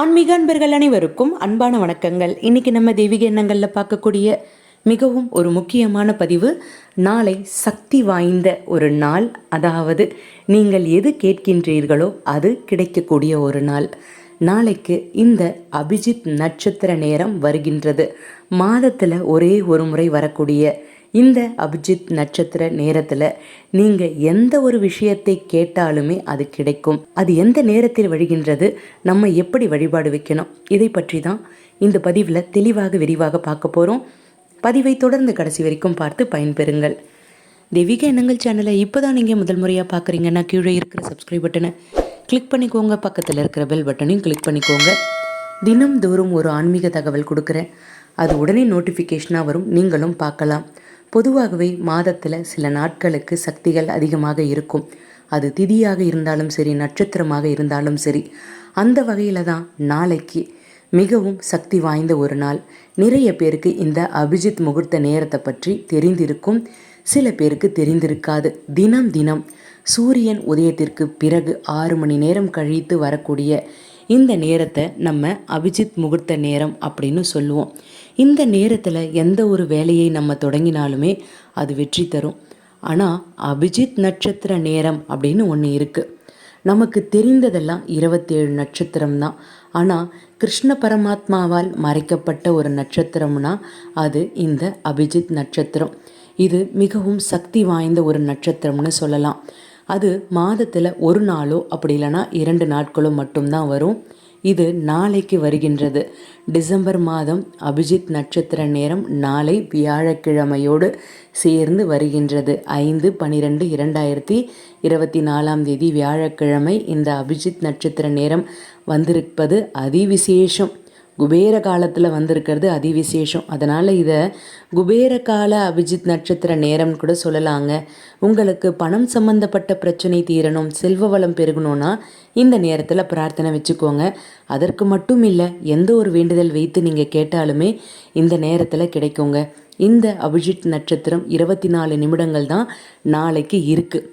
ஆன்மீக அன்பர்கள் அனைவருக்கும் அன்பான வணக்கங்கள். இன்னைக்கு நம்ம தெய்வீக எண்ணங்களில் பார்க்கக்கூடிய மிகவும் ஒரு முக்கியமான பதிவு நாளை சக்தி வாய்ந்த ஒரு நாள். அதாவது நீங்கள் எது கேட்கின்றீர்களோ அது கிடைக்கக்கூடிய ஒரு நாள். நாளைக்கு இந்த அபிஜித் நட்சத்திர நேரம் வருகின்றது. மாதத்தில் ஒரே ஒரு முறை வரக்கூடிய இந்த அபிஜித் நட்சத்திர நேரத்தில் நீங்கள் எந்த ஒரு விஷயத்தை கேட்டாலுமே அது கிடைக்கும். அது எந்த நேரத்தில் வருகின்றது நம்ம எப்படி வழிபாடு வைக்கணும்? இதை பற்றி தான் இந்த பதிவில் தெளிவாக விரிவாக பார்க்க போகிறோம் பதிவை தொடர்ந்து கடைசி வரைக்கும் பார்த்து பயன்பெறுங்கள். தெய்வீக எண்ணங்கள் சேனலை இப்போ தான் நீங்கள் முதல் முறையாக பார்க்குறீங்கன்னா கீழே இருக்கிற சப்ஸ்கிரைப் பட்டனை கிளிக் பண்ணிக்கோங்க. பக்கத்தில் இருக்கிற பெல் பட்டனையும் கிளிக் பண்ணிக்கோங்க. தினம் தோறும் ஒரு ஆன்மீக தகவல் கொடுக்குறேன். அது உடனே நோட்டிஃபிகேஷனாக வரும். நீங்களும் பார்க்கலாம். பொதுவாகவே மாதத்தில் சில நாட்களுக்கு சக்திகள் அதிகமாக இருக்கும். அது திதியாக இருந்தாலும் சரி நட்சத்திரமாக இருந்தாலும் சரி அந்த வகையில் தான் நாளைக்கு மிகவும் சக்தி வாய்ந்த ஒரு நாள். நிறைய பேருக்கு இந்த அபிஜித் முகூர்த்த நேரத்தை பற்றி தெரிந்திருக்கும் சில பேருக்கு தெரிந்திருக்காது. தினம் தினம் சூரியன் உதயத்திற்கு பிறகு ஆறு மணி நேரம் கழித்து வரக்கூடிய இந்த நேரத்தை நம்ம அபிஜித் முகூர்த்த நேரம் அப்படின்னு சொல்லுவோம். இந்த நேரத்தில் எந்த ஒரு வேலையை நம்ம தொடங்கினாலுமே அது வெற்றி தரும். ஆனால் அபிஜித் நட்சத்திர நேரம் அப்படின்னு ஒன்று இருக்குது நமக்கு தெரிந்ததெல்லாம் இருபத்தேழு நட்சத்திரம் தான். ஆனால் கிருஷ்ண பரமாத்மாவால் மறைக்கப்பட்ட ஒரு நட்சத்திரம்னா அது இந்த அபிஜித் நட்சத்திரம். இது மிகவும் சக்தி வாய்ந்த ஒரு நட்சத்திரம்னு சொல்லலாம். அது மாதத்தில் ஒரு நாளோ அப்படி இல்லைன்னா இரண்டு நாட்களோ மட்டும்தான் வரும். இது நாளைக்கு வருகின்றது. டிசம்பர் மாதம் அபிஜித் நட்சத்திர நேரம் நாளை வியாழக்கிழமையோடு சேர்ந்து வருகின்றது. ஐந்து பனிரெண்டு இரண்டாயிரத்தி இருபத்தி நாலாம் தேதி வியாழக்கிழமை இந்த அபிஜித் நட்சத்திர நேரம் வந்திருப்பது அதிவிசேஷம். குபேர காலத்தில் வந்திருக்கிறது அதிவிசேஷம். அதனால் இதை குபேர கால அபிஜித் நட்சத்திர நேரம்னு கூட சொல்லலாங்க. உங்களுக்கு பணம் சம்பந்தப்பட்ட பிரச்சனை தீரணும் செல்வ வளம் பெருகணும்னா இந்த நேரத்தில் பிரார்த்தனை வச்சுக்கோங்க. அதற்கு மட்டும் இல்லை எந்த ஒரு வேண்டுதல் வைத்து நீங்கள் கேட்டாலுமே இந்த நேரத்தில் கிடைக்குங்க. இந்த அபிஜித் நட்சத்திரம் இருபத்தி நாலு நிமிடங்கள் தான் நாளைக்கு இருக்குது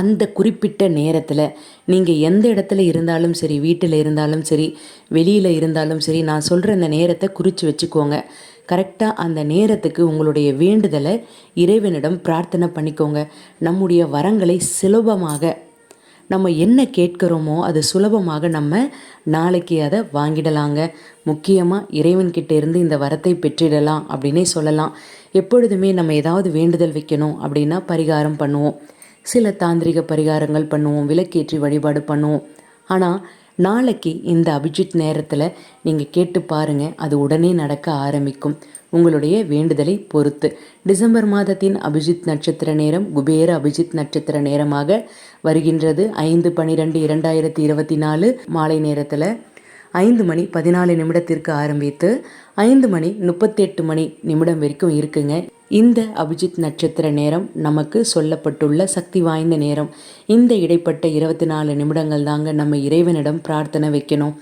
அந்த குறிப்பிட்ட நேரத்தில் நீங்கள் எந்த இடத்துல இருந்தாலும் சரி வீட்டில் இருந்தாலும் சரி வெளியில் இருந்தாலும் சரி நான் சொல்கிற அந்த நேரத்தை குறித்து வச்சுக்கோங்க. கரெக்டாக அந்த நேரத்துக்கு உங்களுடைய வேண்டுதலை இறைவனிடம் பிரார்த்தனை பண்ணிக்கோங்க. நம்முடைய வரங்களை சுலபமாக நம்ம என்ன கேட்குறோமோ அது சுலபமாக நம்ம நாளைக்கு அதை வாங்கிடலாங்க. முக்கியமாக இறைவன்கிட்ட இருந்து இந்த வரத்தை பெற்றிடலாம் அப்படின்னே சொல்லலாம். எப்பொழுதுமே நம்ம ஏதாவது வேண்டுதல் வைக்கணும் அப்படின்னா பரிகாரம் பண்ணுவோம். சில தாந்திரிக பரிகாரங்கள் பண்ணுவோம் விளக்கேற்றி வழிபாடு பண்ணுவோம். ஆனால் நாளைக்கு இந்த அபிஜித் நேரத்தில் நீங்கள் கேட்டு பாருங்கள் அது உடனே நடக்க ஆரம்பிக்கும். உங்களுடைய வேண்டுதலை பொறுத்து. டிசம்பர் மாதத்தின் அபிஜித் நட்சத்திர நேரம் குபேர அபிஜித் நட்சத்திர நேரமாக வருகின்றது. ஐந்து பனிரெண்டு இரண்டாயிரத்தி இருபத்தி நாலு மாலை நேரத்தில் ஐந்து மணி பதினாலு நிமிடத்திற்கு ஆரம்பித்து ஐந்து மணி முப்பத்தெட்டு மணி நிமிடம் வரைக்கும் இருக்குங்க. இந்த அபிஜித் நட்சத்திர நேரம் நமக்கு சொல்லப்பட்டுள்ள சக்தி வாய்ந்த நேரம். இந்த இடைப்பட்ட இருபத்தி நாலு நிமிடங்கள் தாங்க நம்ம இறைவனிடம் பிரார்த்தனை வைக்கணும்.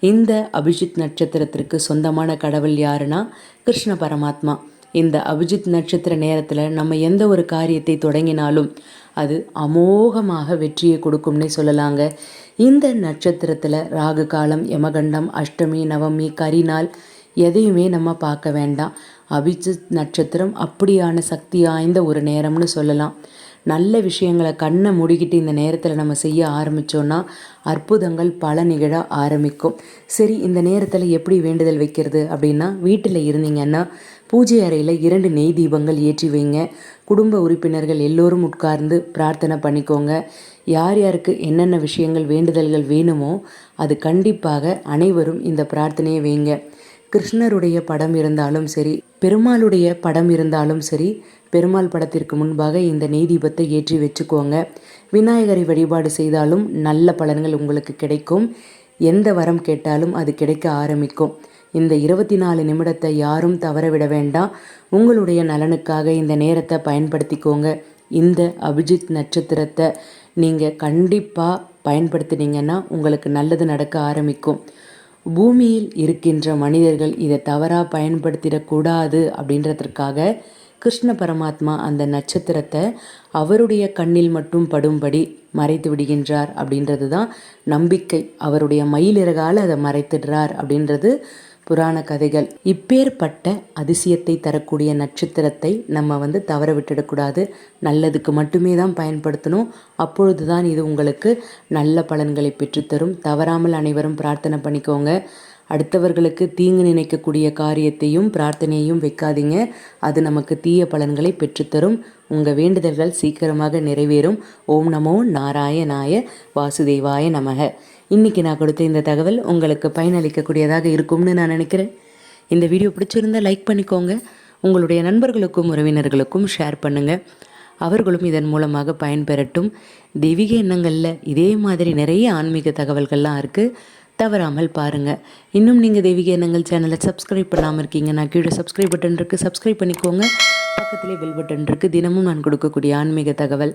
இந்த அபிஜித் நட்சத்திரத்திற்கு சொந்தமான கடவுள் யாருன்னா கிருஷ்ண பரமாத்மா. இந்த அபிஜித் நட்சத்திர நேரத்தில் நம்ம எந்த ஒரு காரியத்தை தொடங்கினாலும் அது அமோகமாக வெற்றியை கொடுக்கும்னே சொல்லலாங்க. இந்த நட்சத்திரத்தில் ராகு காலம் யமகண்டம் அஷ்டமி நவமி கரிநாள் எதையுமே நம்ம பார்க்க வேண்டாம். அபிஜித் நட்சத்திரம் அப்படியான சக்தி வாய்ந்த ஒரு நேரம்னு சொல்லலாம். நல்ல விஷயங்களை கண்ணை மூடிக்கிட்டு இந்த நேரத்தில் நம்ம செய்ய ஆரம்பித்தோன்னா அற்புதங்கள் பல நிகழ ஆரம்பிக்கும். சரி இந்த நேரத்தில் எப்படி வேண்டுதல் வைக்கிறது அப்படின்னா வீட்டில் இருந்தீங்கன்னா பூஜை அறையில் இரண்டு நெய் தீபங்கள் ஏற்றி வைங்க. குடும்ப உறுப்பினர்கள் எல்லோரும் உட்கார்ந்து பிரார்த்தனை பண்ணிக்கோங்க. யார் யாருக்கு என்னென்ன விஷயங்கள் வேண்டுதல்கள் வேணுமோ அது கண்டிப்பாக அனைவரும் இந்த பிரார்த்தனையை வைங்க. கிருஷ்ணருடைய படம் இருந்தாலும் சரி பெருமாளுடைய படம் இருந்தாலும் சரி பெருமாள் படத்திற்கு முன்பாக இந்த நெய் தீபத்தை ஏற்றி வச்சுக்கோங்க. விநாயகரை வழிபாடு செய்தாலும் நல்ல பலன்கள் உங்களுக்கு கிடைக்கும். எந்த வரம் கேட்டாலும் அது கிடைக்க ஆரம்பிக்கும். இந்த இருபத்தி நாலு நிமிடத்தை யாரும் தவறவிட வேண்டாம். உங்களுடைய நலனுக்காக இந்த நேரத்தை பயன்படுத்திக்கோங்க. இந்த அபிஜித் நட்சத்திரத்தை நீங்கள் கண்டிப்பாக பயன்படுத்தினீங்கன்னா உங்களுக்கு நல்லது நடக்க ஆரம்பிக்கும். பூமியில் இருக்கின்ற மனிதர்கள் இதை தவறாக பயன்படுத்திடக்கூடாது அப்படின்றதற்காக கிருஷ்ண பரமாத்மா அந்த நட்சத்திரத்தை அவருடைய கண்ணில் மட்டும் படும்படி மறைத்து விடுகின்றார் அப்படின்றது தான் நம்பிக்கை. அவருடைய மயிலிறகால் அதை மறைத்திடுறார் அப்படின்றது புராண கதைகள். இப்பேற்பட்ட அதிசயத்தை தரக்கூடிய நட்சத்திரத்தை நம்ம வந்து தவற விட்டுடக்கூடாது. நல்லதுக்கு மட்டுமே தான் பயன்படுத்தணும். அப்பொழுது தான் இது உங்களுக்கு நல்ல பலன்களை பெற்றுத்தரும். தவறாமல் அனைவரும் பிரார்த்தனை பண்ணிக்கோங்க. அடுத்தவர்களுக்கு தீங்கு நினைக்கக்கூடிய காரியத்தையும் பிரார்த்தனையையும் வைக்காதீங்க. அது நமக்கு தீய பலன்களை பெற்றுத்தரும். உங்கள் வேண்டுதல்கள் சீக்கிரமாக நிறைவேறும். ஓம் நமோ நாராயணாய வாசுதேவாய நமக. இன்னைக்கு நான் கொடுத்த இந்த தகவல் உங்களுக்கு பயனளிக்கக்கூடியதாக இருக்கும்னு நான் நினைக்கிறேன். இந்த வீடியோ பிடிச்சிருந்தா லைக் பண்ணிக்கோங்க. உங்களுடைய நண்பர்களுக்கும் உறவினர்களுக்கும் ஷேர் பண்ணுங்கள் அவர்களும் இதன் மூலமாக பயன்பெறட்டும். தெய்வீக எண்ணங்களில் இதே மாதிரி நிறைய ஆன்மீக தகவல்கள்லாம் இருக்குது தவறாமல் பாருங்கள் இன்னும் நீங்கள் தெய்வீக எண்ணங்கள் சேனலை சப்ஸ்கிரைப் பண்ணாமல் இருக்கீங்க நான் கீழே சப்ஸ்கிரைப் பட்டன் இருக்குது சப்ஸ்கிரைப் பண்ணிக்கோங்க. பக்கத்திலே பெல் பட்டன் இருக்குது தினமும் நான் கொடுக்கக்கூடிய ஆன்மீக தகவல்.